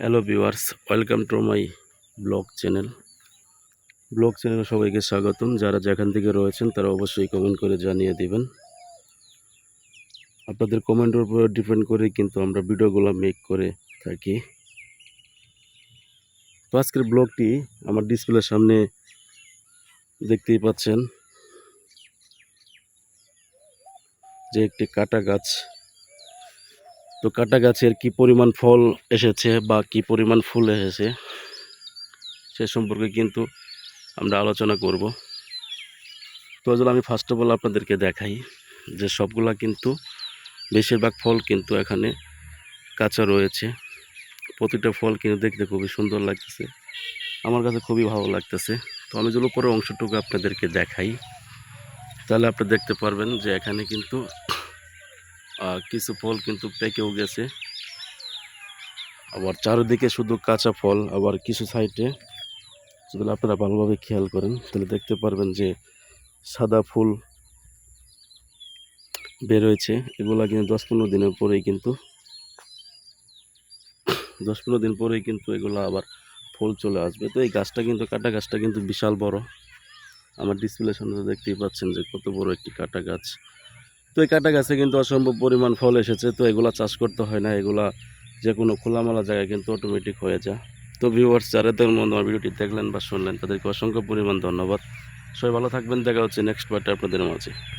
Hello viewers, welcome to my blog channel. Blog চ্যানেলে সবাইকে স্বাগতম। যারা যেখান থেকে রয়েছেন, তারা অবশ্যই কমেন্ট করে জানিয়ে দিবেন। আপনাদের কমেন্টের উপর ডিপেন্ড করে কিন্তু আমরা ভিডিওগুলো মেক করে থাকি। তো আজকের ব্লগটি আমার ডিসপ্লের সামনে দেখতেই পাচ্ছেন যে একটি কাটা গাছ তো কাটা গাছের কি পরিমাণ ফল এসেছে বা কি পরিমাণ ফুল এসেছে সে সম্পর্কে কিন্তু আমরা আলোচনা করব। তো আসলে আমি ফার্স্ট অফ অল আপনাদেরকে দেখাই যে সবগুলা কিন্তু বেশিরভাগ ফল কিন্তু এখানে কাঁচা রয়েছে। প্রতিটা ফল কিন্তু দেখতে খুবই সুন্দর লাগতেছে। আমার কাছে খুবই ভালো লাগতেছে। তো আমি যদি উপরের অংশটুকু আপনাদেরকে দেখাই, তাহলে আপনি দেখতে পারবেন যে এখানে কিন্তু কিছু ফল কিন্তু পেকেও গেছে। আবার চারিদিকে শুধু কাঁচা ফল, আবার কিছু সাইডে যদি আপনারা ভালোভাবে খেয়াল করেন, তাহলে দেখতে পারবেন যে সাদা ফুল বেরোয়েছে এগুলা কিন্তু দশ পনেরো দিনের পরেই কিন্তু দশ পনেরো দিন পরেই কিন্তু এগুলো আবার ফুল চলে আসবে। তো এই গাছটা কিন্তু, কাটা গাছটা কিন্তু বিশাল বড়। আমার ডিসপ্লে সামনে দেখতেই পাচ্ছেন যে কত বড় একটি কাটা গাছ। তো এই কাটা গাছে কিন্তু অসম্ভব পরিমাণ ফল এসেছে, তো এগুলা চাষ করতে হয় না, এগুলা যে কোনো খোলামেলা জায়গায় কিন্তু অটোমেটিক হয়ে যায়। তো ভিউয়ার্স যারা তেমন আমার ভিডিওটি দেখলেন বা শুনলেন, তাদেরকে অসংখ্য পরিমাণ ধন্যবাদ। সবাই ভালো থাকবেন, দেখা হচ্ছে নেক্সট পার্টে আপনাদের মাঝে।